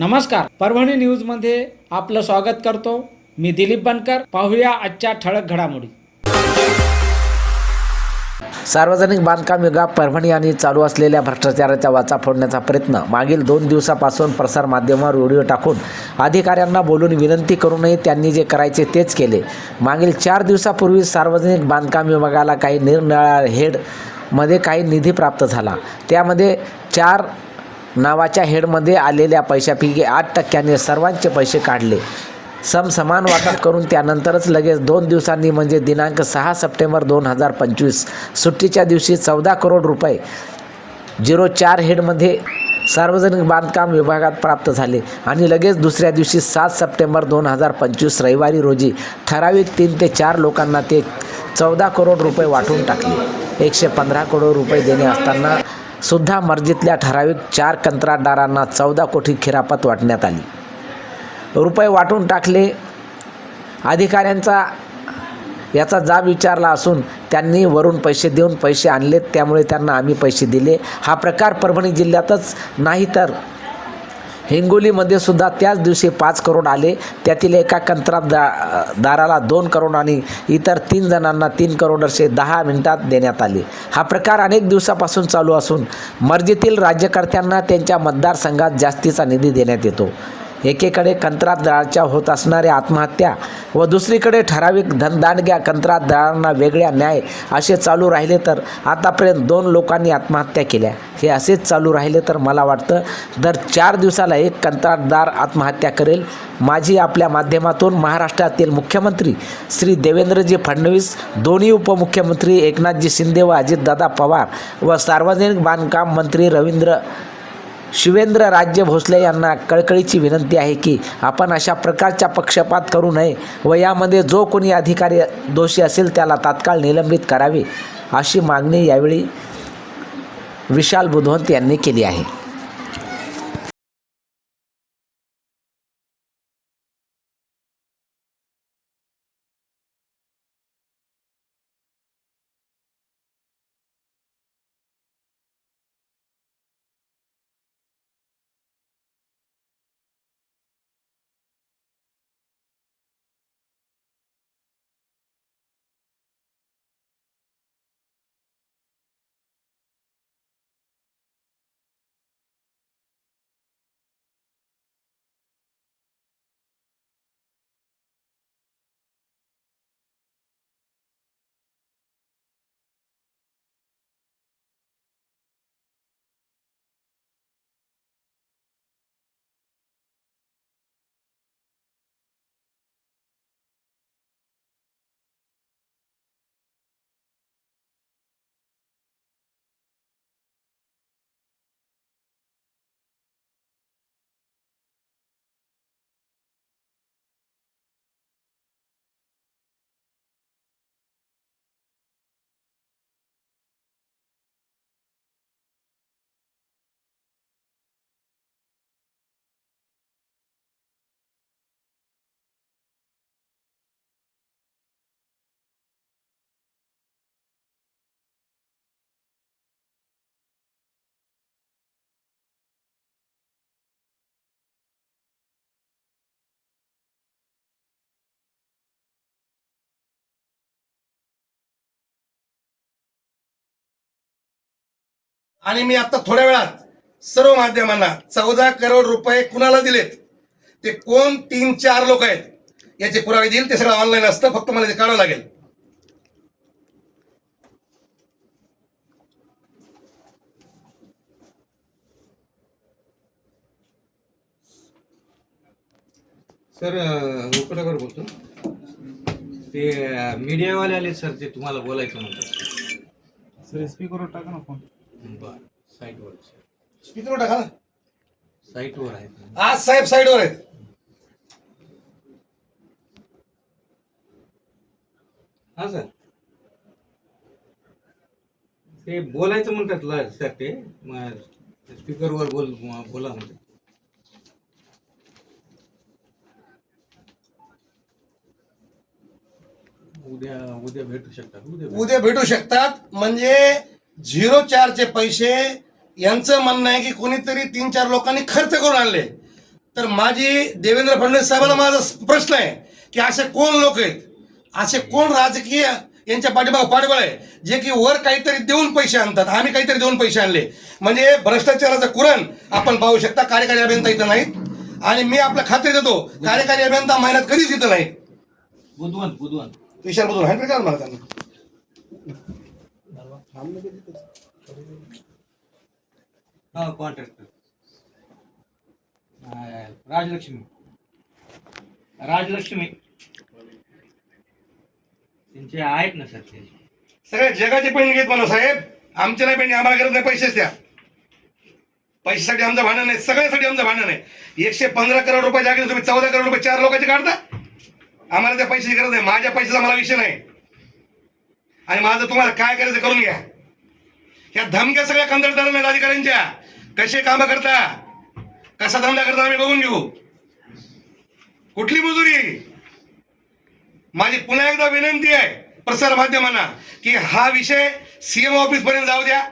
नमस्कार. परभणी न्यूजमध्ये आपलं स्वागत करतो. मी दिलीप बनकर. पाहूया आजच्या ठळक घडामोडी. सार्वजनिक बांधकाम विभाग परभणी आणि चालू असलेल्या भ्रष्टाचाराचा वाचा फोडण्याचा प्रयत्न. मागील दोन दिवसापासून प्रसारमाध्यमावर व्हिडिओ टाकून अधिकाऱ्यांना बोलून विनंती करूनही त्यांनी जे करायचे तेच केले. मागील चार दिवसापूर्वी सार्वजनिक बांधकाम विभागाला काही निरनिळ्या हेडमध्ये काही निधी प्राप्त झाला. त्यामध्ये चार नावाच्या हेडमध्ये आलेल्या पैशापैकी आठ टक्क्याने सर्वांचे पैसे काढले. समसमान वाटप करून त्यानंतरच लगेच दोन दिवसांनी म्हणजे दिनांक सहा सप्टेंबर दोन हजार पंचवीस सुट्टीच्या दिवशी चौदा करोड रुपये झिरो चार हेडमध्ये सार्वजनिक बांधकाम विभागात प्राप्त झाले आणि लगेच दुसऱ्या दिवशी सात सप्टेंबर दोन हजार पंचवीस रविवारी रोजी ठराविक तीन ते चार लोकांना ते चौदा करोड रुपये वाटून टाकले. एकशे पंधरा करोड रुपये देणे असताना सुद्धा मर्जीतल्या ठराविक चार कंत्राटदारांना चौदा कोटी खिरापत वाटण्यात आली. रुपये वाटून टाकले. अधिकाऱ्यांचा याचा जाब विचारला असून त्यांनी वरून पैसे देऊन पैसे आणलेत त्यामुळे त्यांना आम्ही पैसे दिले. हा प्रकार परभणी जिल्ह्यातच नाही तर हिंगोलीमध्ये सुद्धा त्याच दिवशी पाच करोड आले. त्यातील एका कंत्राटदा दाराला दोन करोड आणि इतर तीन जणांना तीन करोड असे दहा मिनिटात देण्यात आले. हा प्रकार अनेक दिवसापासून चालू असून मर्जीतील राज्यकर्त्यांना त्यांच्या मतदारसंघात जास्तीचा निधी देण्यात येतो. एकेकडे कंत्राटदाराच्या होत असणाऱ्या आत्महत्या व दुसरीकडे ठराविक धनदानग्या कंत्राटदारांना वेगळ्या न्याय असे चालू राहिले तर आतापर्यंत दोन लोकांनी आत्महत्या केल्या. हे असेच चालू राहिले तर मला वाटतं दर चार दिवसाला एक कंत्राटदार आत्महत्या करेल. माझी आपल्या माध्यमातून महाराष्ट्रातील मुख्यमंत्री श्री देवेंद्रजी फडणवीस दोन्ही उपमुख्यमंत्री एकनाथजी शिंदे व अजितदादा पवार व सार्वजनिक बांधकाम मंत्री रवींद्र शिवेंद्र राज्य भोसले यांना कळकळीची विनंती आहे की आपण अशा प्रकारचा पक्षपात करू नये व यामध्ये जो कोणी अधिकारी दोषी असेल त्याला तात्काळ निलंबित करावे अशी मागणी यावेळी विशाल बुधवंत यांनी केली आहे. आणि मी आता थोड्या वेळात सर्व माध्यमांना चौदा करोड रुपये कुणाला दिलेत? ते कोण? तीन चार लोक आहेत. याचे पुरावे देईल. ते सगळं ऑनलाईन असतं. फक्त मला ते काढावं लागेल. सर उपटाकर बोलतो. ते मीडियावाले आले सर ते तुम्हाला बोलायचं म्हणतात. सर स्पीकरवर टाका ना फोन बर. साईटवर. स्पीकर टाका ना. साईटवर आहेत. आज साहेब साईडवर आहेत. हा सर. ते बोलायचं म्हणतात ला- सर ते. स्पीकरवर बोल बोला म्हणतात. उद्या उद्या भेटू शकतात उद्या भेटू. उद्या भेटू शकतात. म्हणजे झिरो चारचे पैसे यांचं म्हणणं आहे की कोणीतरी तीन चार लोकांनी खर्च करून आणले. तर माझी देवेंद्र फडणवीस साहेबांना माझा प्रश्न आहे की असे कोण लोक आहेत? असे कोण राजकीय यांच्या पाठीमाग पाठबळ आहे? जे की वर काहीतरी देऊन पैसे आणतात आम्ही काहीतरी देऊन पैसे आणले. म्हणजे भ्रष्टाचाराचं कुरण आपण पाहू शकता कार्यकारी अभियंता इथं नाहीत. आणि मी आपलं खात्री देतो कार्यकारी अभियंता महिन्यात कधीच इथं नाही बुधवंत बुधवंत. विशाल हँडल करा मला त्यांना. हा कॉन्ट्रॅक्टर राजलक्ष्मी. राजलक्ष्मी. त्यांचे आहेत ना सर ते सगळ्या जगाचे पैसे घेत म्हणा साहेब. आमच्या नाही पेंड आम्हाला गरज नाही पैसेच द्या. पैशासाठी आमचं भांडण नाही सगळ्यासाठी आमचं भांडण नाही एकशे पंधरा करोड रुपये जागे तुम्ही चौदा करोड रुपये चार लोकांचे काढता. आम्हाला त्या पैशाची गरज नाही माझ्या पैशाचा मला विषय नाही. आणि माझं तुम्हाला काय करायचं करून घ्या. ह्या धमक्या सगळ्या कंत्राटदारांना अधिकाऱ्यांच्या. कसे कामं करता? कसा धंदा करता आम्ही बघून घेऊ. कुठली मजुरी? माझी पुन्हा एकदा विनंती आहे प्रसार माध्यमांना की हा विषय सीएम ऑफिस पर्यंत जाऊ द्या.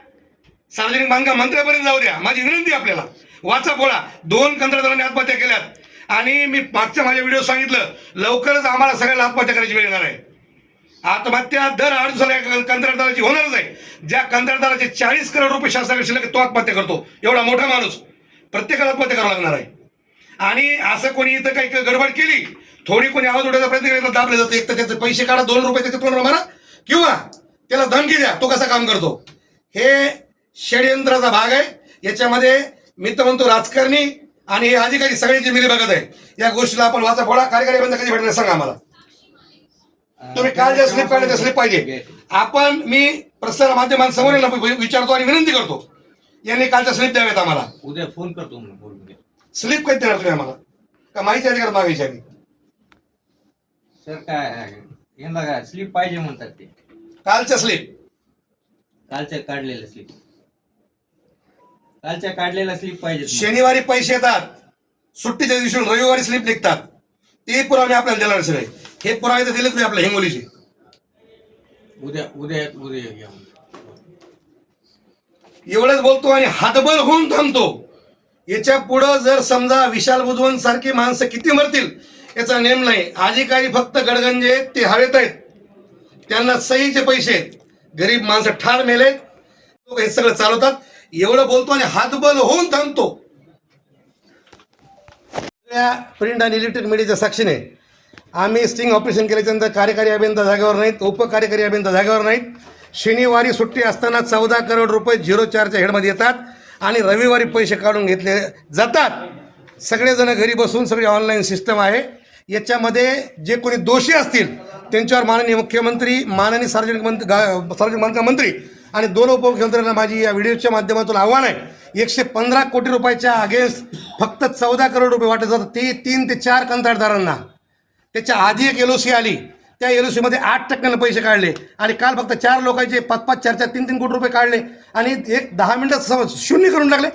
सार्वजनिक बांधकाम मंत्र्यापर्यंत जाऊ द्या. माझी विनंती आपल्याला. वाचा पोळा. दोन कंत्राटदारांनी आत्महत्या केल्यात. आणि मी मागच्या माझ्या व्हिडिओ सांगितलं लवकरच आम्हाला सगळ्याला आत्महत्या करायची वेळ येणार आहे. आत्महत्या दर आठ दिवसाला कंत्राटदाराची होणारच आहे. ज्या कंत्राटदाराचे चाळीस करोड रुपये शासनाकडे शिल्लक तो आत्महत्या करतो. एवढा मोठा माणूस प्रत्येकाला आत्महत्या करावं लागणार आहे. आणि असं कोणी इथं काही गडबड केली थोडी कोणी आवाज उठायचा प्रयत्न केला तर दाबले जाते एक तर त्याचे पैसे काढा दोन रुपये त्याचे तोंडावर मारा किंवा त्याला धमकी द्या तो कसा काम करतो. हे षडयंत्राचा भाग आहे. याच्यामध्ये मी तर म्हणतो राजकारणी आणि हे अधिकारी सगळ्यांची मिली बघत आहे. या गोष्टीला आपण वाचा फोडा कार्यकारी बंद कधी भेटणार सांगा आम्हाला. तुम्ही काल ज्या स्लिप काढले त्या स्लिप पाहिजे आपण मी प्रसार माध्यमांसमोर वि- विचारतो आणि विनंती करतो. यांनी कालच्या स्लिप द्याव्यात आम्हाला. उद्या फोन करतो स्लिप कधी देणार तुम्ही आम्हाला? का माहिती अधिकार मागायची आधी सर काय यांना काय स्लीप पाहिजे म्हणतात ते. कालच्या स्लिप. कालच्या काढलेलं स्लीप. कालच्या काढलेला स्लीप पाहिजे शनिवारी पैसे येतात. सुट्टीच्या दिवशी रविवारी स्लिप निघतात. ते पुरावे आपल्याला देणार सगळे. हे पुरावे तर दिले तुम्ही आपल्या हिंगोलीचे. उद्या उद्या उद्या एवढंच बोलतो आणि हातबल होऊन थांबतो. याच्या पुढं जर समजा विशाल बुधवंत सारखी माणसं किती मरतील याचा नेम नाही. अधिकारी फक्त गडगंजे आहेत, ते हवेत आहेत. त्यांना सहीचे पैसे आहेत. गरीब माणसं ठार मेले लोक हे सगळं चालवतात. एवढं बोलतो आणि हातबल होऊन थांबतो. प्रिंट आणि इलेक्ट्रिक मीडियाच्या साक्षीने आम्ही स्टिंग ऑपरेशन केल्याच्यानंतर कार्यकारी अभियंता जागेवर नाहीत उपकार्यकारी अभियंता जागेवर नाहीत. शनिवारी सुट्टी असताना चौदा करोड रुपये झिरो चारच्या हेडमध्ये येतात आणि रविवारी पैसे काढून घेतले जातात. सगळेजण घरी बसून सगळी ऑनलाईन सिस्टम आहे. याच्यामध्ये जे कोणी दोषी असतील त्यांच्यावर माननीय मुख्यमंत्री माननीय सार्वजनिक मंत्री गा सार्वजनिक बांधकाम मंत्री आणि दोन उपमुख्यमंत्र्यांना माझी या व्हिडिओच्या माध्यमातून आव्हान आहे. एकशे पंधरा कोटी रुपयाच्या अगेन्स्ट फक्त चौदा करोड रुपये वाटत जातात. ते तीन ते चार कंत्राटदारांना. त्याच्या आधी एक एल ओ सी आली. त्या एल ओ सीमध्ये आठ टक्क्यानं पैसे काढले. आणि काल फक्त चार लोकांचे पाच पाच चार चार तीन तीन कोटी रुपये काढले. आणि एक दहा मिनटात समज शून्य करून टाकले.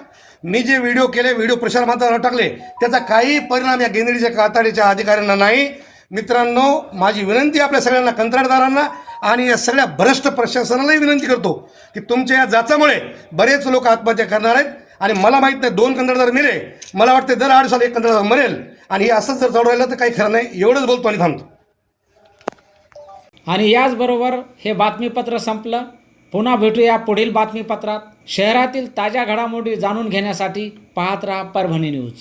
मी जे व्हिडिओ केले व्हिडिओ प्रसार माध्यमावर टाकले त्याचा काही परिणाम या गेंदडीच्या काताडीच्या अधिकाऱ्यांना नाही. मित्रांनो माझी विनंती आपल्या सगळ्यांना कंत्राटदारांना आणि या सगळ्या भ्रष्ट प्रशासनालाही विनंती करतो की तुमच्या या जाचामुळे बरेच लोक आत्महत्या करणार आहेत. आणि मला माहीत नाही दोन कंत्राटदार मेले मला वाटते दर आठ साल एक कंत्राटदार मरेल आणि हे असंच जर चालू राहिलं तर काही खरं नाही एवढंच बोलतो आणि थांबतो. आणि याचबरोबर हे बातमीपत्र संपलं. पुन्हा भेटूया पुढील बातमीपत्रात. शहरातील ताज्या घडामोडी जाणून घेण्यासाठी पाहत राहा परभणी न्यूज.